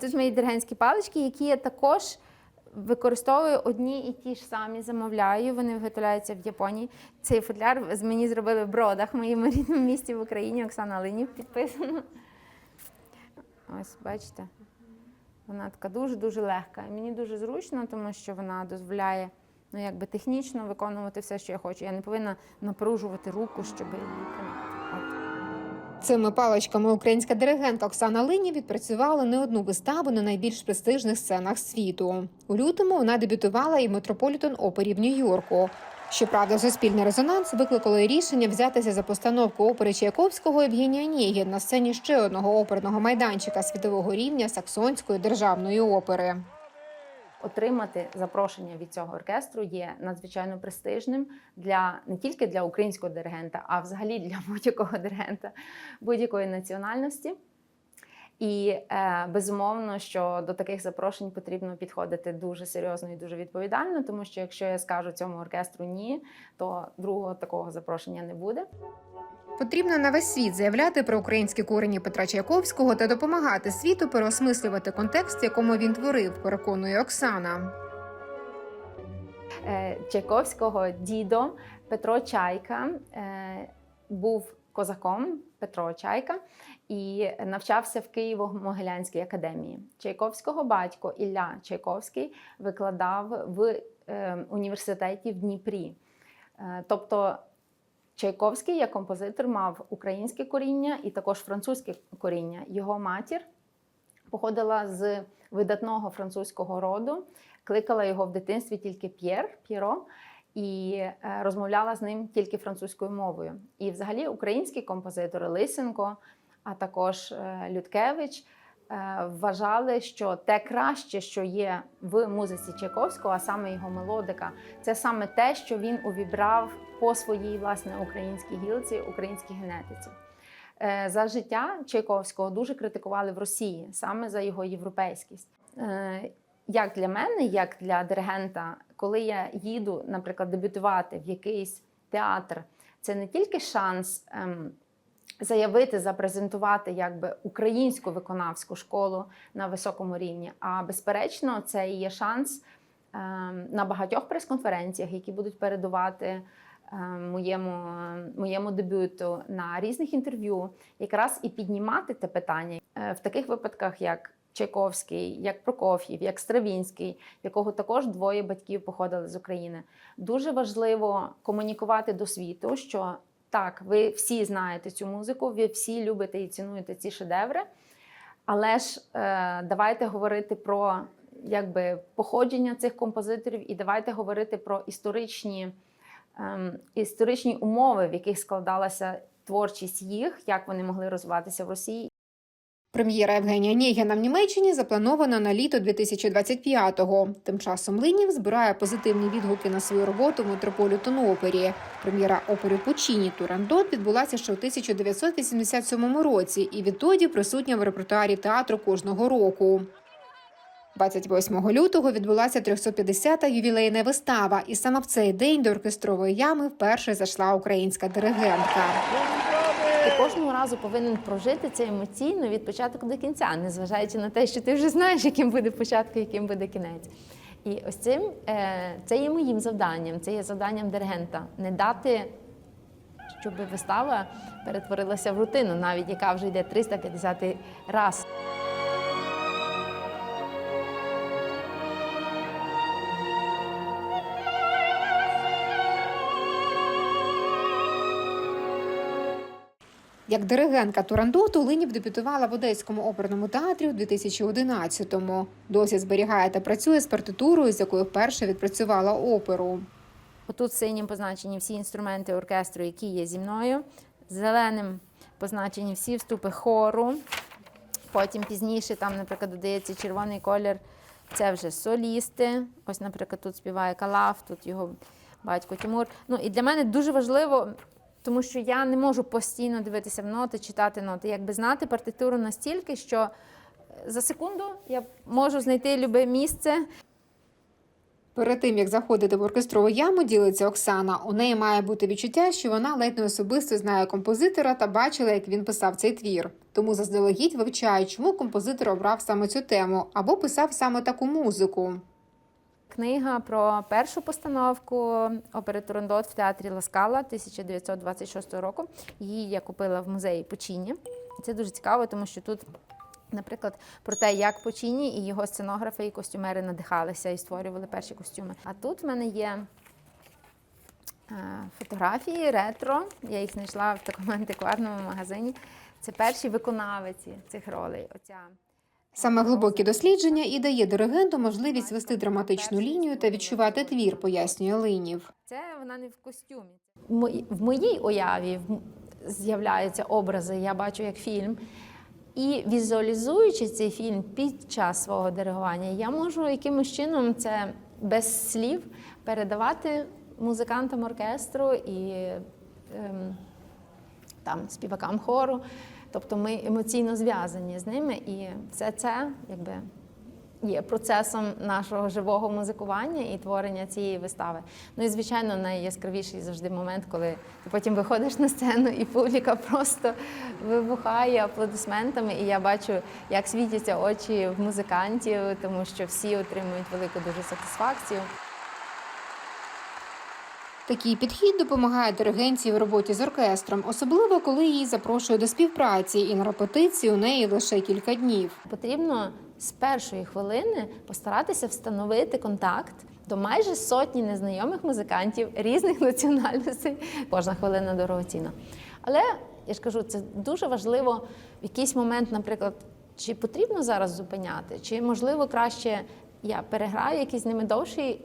Тут мої диригентські палички, які я також використовую одні і ті ж самі замовляю. Вони виготовляються в Японії. Цей футляр з мені зробили в бродах, в моєму рідному місті в Україні. Оксана Линів підписано. Ось, бачите. Вона така дуже-дуже легка. І мені дуже зручно, тому що вона дозволяє ну, якби технічно виконувати все, що я хочу. Я не повинна напружувати руку, щоб її. Цими паличками українська диригентка Оксана Лині відпрацювала не одну виставу на найбільш престижних сценах світу. У лютому вона дебютувала і в Метрополітен опері в Нью-Йорку. Щоправда, суспільний резонанс викликало рішення взятися за постановку опери Чайковського Євгенія Онєгін на сцені ще одного оперного майданчика світового рівня Саксонської державної опери. Отримати запрошення від цього оркестру є надзвичайно престижним для не тільки для українського диригента, а взагалі для будь-якого диригента будь-якої національності. І е, безумовно, що до таких запрошень потрібно підходити дуже серйозно і дуже відповідально, тому що якщо я скажу цьому оркестру ні, то другого такого запрошення не буде. Потрібно на весь світ заявляти про українські корені Петра Чайковського та допомагати світу переосмислювати контекст, в якому він творив, переконує Оксана. Е, Чайковського дідо Петро Чайка е, був козаком Петро Чайка і навчався в Києво-Могилянській академії. Чайковського батько Ілля Чайковський викладав в е, університеті в Дніпрі. Тобто Чайковський як композитор мав українське коріння і також французьке коріння. Його матір походила з видатного французького роду, кликала його в дитинстві тільки П'єр П'єро і е, розмовляла з ним тільки французькою мовою. І взагалі українські композитори Лисенко, а також е, Людкевич. Е, Вважали, що те краще, що є в музиці Чайковського, а саме його мелодика, це саме те, що він увібрав по своїй власне українській гілці, українській генетиці. Е, За життя Чайковського дуже критикували в Росії саме за його європейськість. Е, Як для мене, як для диригента, коли я їду, наприклад, дебютувати в якийсь театр, це не тільки шанс ем, заявити, запрезентувати якби українську виконавську школу на високому рівні, а безперечно, це і є шанс ем, на багатьох прес-конференціях, які будуть передувати е, моєму, е, моєму дебюту на різних інтерв'ю, якраз і піднімати те питання Е, в таких випадках, як Чайковський, як Прокоф'єв, як Стравінський, якого також двоє батьків походили з України. Дуже важливо комунікувати до світу, що так, ви всі знаєте цю музику, ви всі любите і цінуєте ці шедеври. Але ж е, давайте говорити про якби, походження цих композиторів і давайте говорити про історичні, е, історичні умови, в яких складалася творчість їх, як вони могли розвиватися в Росії. Прем'єра Євгенія Нєгіна в Німеччині запланована на літо 2025-го. Тим часом Линів збирає позитивні відгуки на свою роботу в Метрополітен опері. Прем'єра опери Пучіні Турандот відбулася ще у 1987 році і відтоді присутня в репертуарі театру кожного року. 28 лютого відбулася 350-та ювілейна вистава, і саме в цей день до оркестрової ями вперше зайшла українська диригентка. Ти кожного разу повинен прожити це емоційно від початку до кінця, незважаючи на те, що ти вже знаєш, яким буде початок, яким буде кінець. І ось цим е, це є моїм завданням, це є завданням диригента не дати, щоб вистава перетворилася в рутину, навіть яка вже йде 350 раз. Як диригентка Турандоту Линів дебютувала в Одеському оперному театрі у 2011-му. Досі зберігає та працює з партитурою, з якою вперше відпрацювала оперу. Отут синім позначені всі інструменти оркестру, які є зі мною. Зеленим позначені всі вступи хору. Потім пізніше, там, наприклад, додається червоний колір. Це вже солісти. Ось, наприклад, тут співає Калаф, тут його батько Тимур. Ну і для мене дуже важливо, тому що я не можу постійно дивитися в ноти, читати ноти, якби знати партитуру настільки, що за секунду я можу знайти любе місце Перед тим як заходити в оркестрову яму, ділиться Оксана. У неї має бути відчуття, що вона ледь не особисто знає композитора та бачила, як він писав цей твір. Тому заздалегідь вивчає, чому композитор обрав саме цю тему або писав саме таку музику. Книга про першу постановку опери Турандот в театрі Ласкала 1926 року. Її я купила в музеї Почині. Це дуже цікаво, тому що тут, наприклад, про те, як Почині і його сценографи і костюмери надихалися і створювали перші костюми. А тут в мене є е, фотографії ретро. Я їх знайшла в такому антикварному магазині. Це перші виконавиці цих ролей. Оця Саме глибокі дослідження і дає диригенту можливість вести драматичну лінію та відчувати твір, пояснює Линів. Це вона не в костюмі. В моїй- В моїй уяві з'являються образи, я бачу як фільм. І візуалізуючи цей фільм під час свого диригування, я можу якимось чином це без слів передавати музикантам оркестру і ем, там, співакам хору. Тобто ми емоційно зв'язані з ними, і все це якби є процесом нашого живого музикування і творення цієї вистави. Ну і звичайно, найяскравіший завжди момент, коли ти потім виходиш на сцену, і публіка просто вибухає аплодисментами. І я бачу, як світяться очі в музикантів, тому що всі отримують велику дуже сатисфакцію. Такий підхід допомагає диригенції в роботі з оркестром, особливо коли її запрошує до співпраці, і на репетиції у неї лише кілька днів. Потрібно з першої хвилини постаратися встановити контакт до майже сотні незнайомих музикантів різних національностей. Кожна хвилина дорогоцінна. Але я ж кажу, це дуже важливо в якийсь момент, наприклад, чи потрібно зараз зупиняти, чи можливо краще я переграю якийсь з ними довший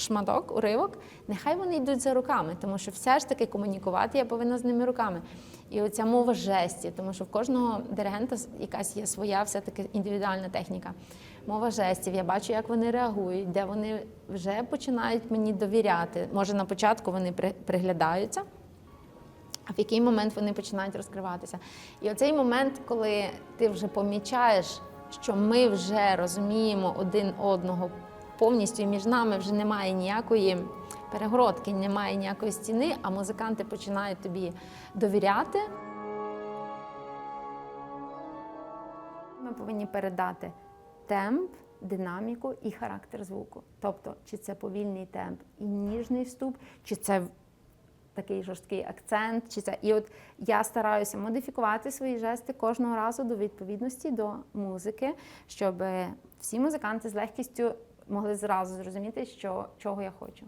шматок, уривок, нехай вони йдуть за руками, тому що все ж таки комунікувати я повинна з ними руками. І оця мова жестів, тому що в кожного диригента якась є своя все-таки індивідуальна техніка. Мова жестів, я бачу, як вони реагують, де вони вже починають мені довіряти. Може, на початку вони при- приглядаються, а в який момент вони починають розкриватися. І оцей момент, коли ти вже помічаєш, що ми вже розуміємо один одного повністю, між нами вже немає ніякої перегородки, немає ніякої стіни, а музиканти починають тобі довіряти. Ми повинні передати темп, динаміку і характер звуку. Тобто, чи це повільний темп і ніжний вступ, чи це такий жорсткий акцент, чи це. І от я стараюся модифікувати свої жести кожного разу до відповідності до музики, щоб всі музиканти з легкістю могли зразу зрозуміти, що чого я хочу.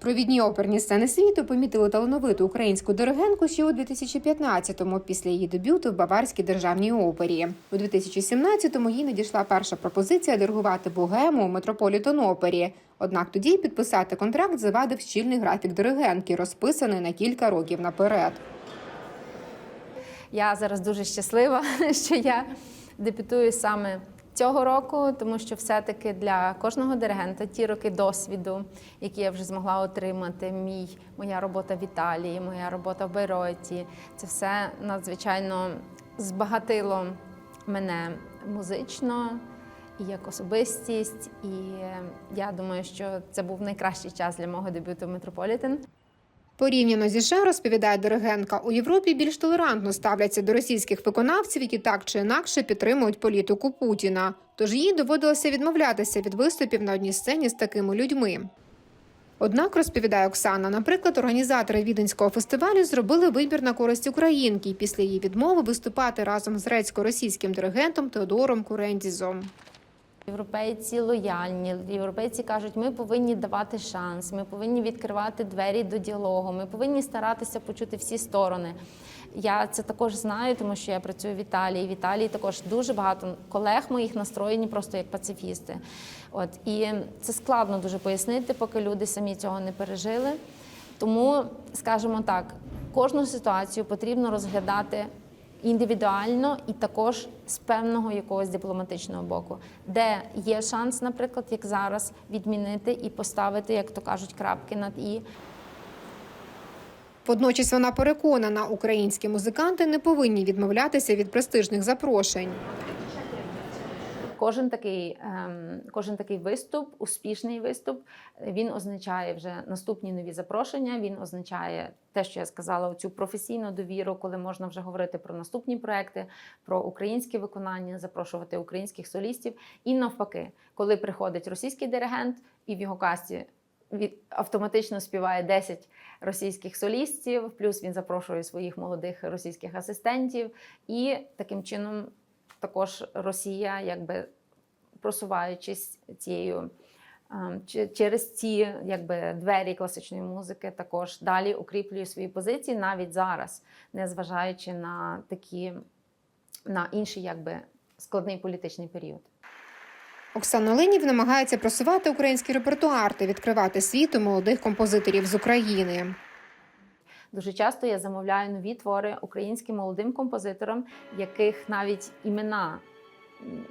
Провідні оперні сцени світу помітили талановиту українську диригентку ще у 2015-му, після її дебюту в Баварській державній опері. У 2017-му їй надійшла перша пропозиція диригувати богему у Метрополітон опері. Однак тоді підписати контракт завадив щільний графік диригентки, розписаний на кілька років наперед. Я зараз дуже щаслива, що я дебютую саме цього року, тому що все-таки для кожного диригента ті роки досвіду, які я вже змогла отримати, мій, моя робота в Італії, моя робота в Байроті, це все надзвичайно збагатило мене музично і як особистість. І я думаю, що це був найкращий час для мого дебюту в Метрополітен. Порівняно зі США, розповідає диригентка, у Європі більш толерантно ставляться до російських виконавців, які так чи інакше підтримують політику Путіна. Тож їй доводилося відмовлятися від виступів на одній сцені з такими людьми. Однак, розповідає Оксана, наприклад, організатори віденського фестивалю зробили вибір на користь українки і після її відмови виступати разом з грецько-російським диригентом Теодором Курендізом. Європейці лояльні, європейці кажуть, ми повинні давати шанс, ми повинні відкривати двері до діалогу, ми повинні старатися почути всі сторони. Я це також знаю, тому що я працюю в Італії. В Італії також дуже багато колег моїх настроєні просто як пацифісти. От і це складно дуже пояснити, поки люди самі цього не пережили. Тому, скажімо так, кожну ситуацію потрібно розглядати індивідуально і також з певного якогось дипломатичного боку, де є шанс, наприклад, як зараз, відмінити і поставити, як то кажуть, крапки над і. Водночас вона переконана, українські музиканти не повинні відмовлятися від престижних запрошень. Кожен такий, ем, кожен такий виступ, успішний виступ, він означає вже наступні нові запрошення. Він означає те, що я сказала, цю професійну довіру, коли можна вже говорити про наступні проекти, про українське виконання, запрошувати українських солістів. І навпаки, коли приходить російський диригент і в його касті від автоматично співає 10 російських солістів, плюс він запрошує своїх молодих російських асистентів, і таким чином також Росія, якби просуваючись цією. ем, Через ці якби двері класичної музики також далі укріплює свої позиції навіть зараз, незважаючи на такі на інший якби складний політичний період. Оксана Ленів намагається просувати український репертуар та відкривати світу молодих композиторів з України. Дуже часто я замовляю нові твори українським молодим композиторам, яких навіть імена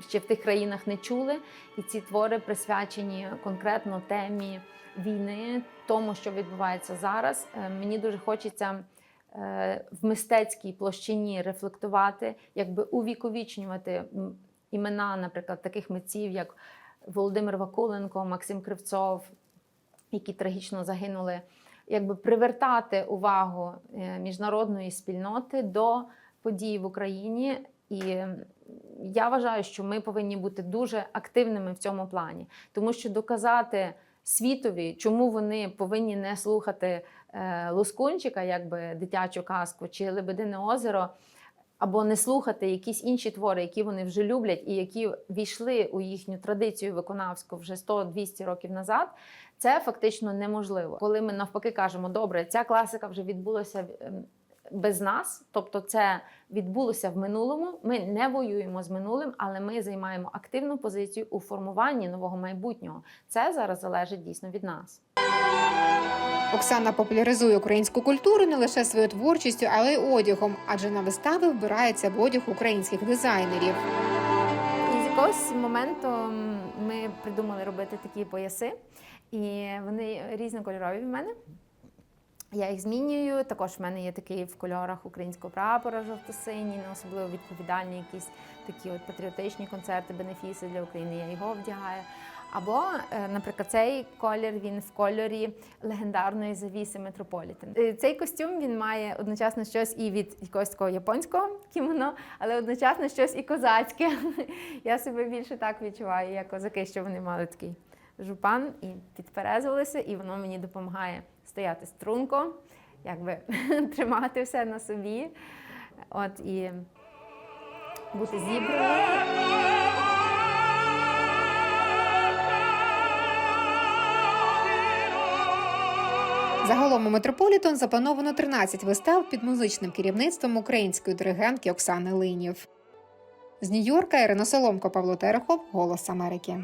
ще в тих країнах не чули. І ці твори присвячені конкретно темі війни, тому, що відбувається зараз. Е, Мені дуже хочеться е, в мистецькій площині рефлектувати, якби увіковічнювати імена, наприклад, таких митців, як Володимир Вакуленко, Максим Кривцов, які трагічно загинули якби привертати увагу е, міжнародної спільноти до подій в Україні. І я вважаю, що ми повинні бути дуже активними в цьому плані, тому що доказати світові, чому вони повинні не слухати лоскунчика, Лускунчика, якби дитячу казку, чи Лебедине озеро. Або не слухати якісь інші твори, які вони вже люблять, і які війшли у їхню традицію виконавську вже 100-200 років назад, це фактично неможливо. Коли ми навпаки кажемо, добре, ця класика вже відбулася ем, без нас, тобто це відбулося в минулому. Ми не воюємо з минулим, але ми займаємо активну позицію у формуванні нового майбутнього. Це зараз залежить дійсно від нас. Оксана популяризує українську культуру не лише своєю творчістю, але й одягом, адже на вистави вбирається в одяг українських дизайнерів. І з якогось моменту ми придумали робити такі пояси, і вони різнокольорові в мене. Я їх змінюю. Також в мене є такий в кольорах українського прапора, жовто-синій, на особливо відповідальні якісь такі от патріотичні концерти, бенефіси для України. Я його вдягаю. Або, е, наприклад, цей колір він в кольорі легендарної завіси Метрополітен. Е, Цей костюм він має одночасно щось і від якогось такого японського кімоно, але одночасно щось і козацьке. Я себе більше так відчуваю, як козаки, що вони мали такий жупан і підперезувалися, і воно мені допомагає стояти струнко, якби тримати все на собі. От і бути зібраною. Загалом у Метрополітон заплановано 13 вистав під музичним керівництвом української диригентки Оксани Линів. З Нью-Йорка Ірина Соломко, Павло Терехов, Голос Америки.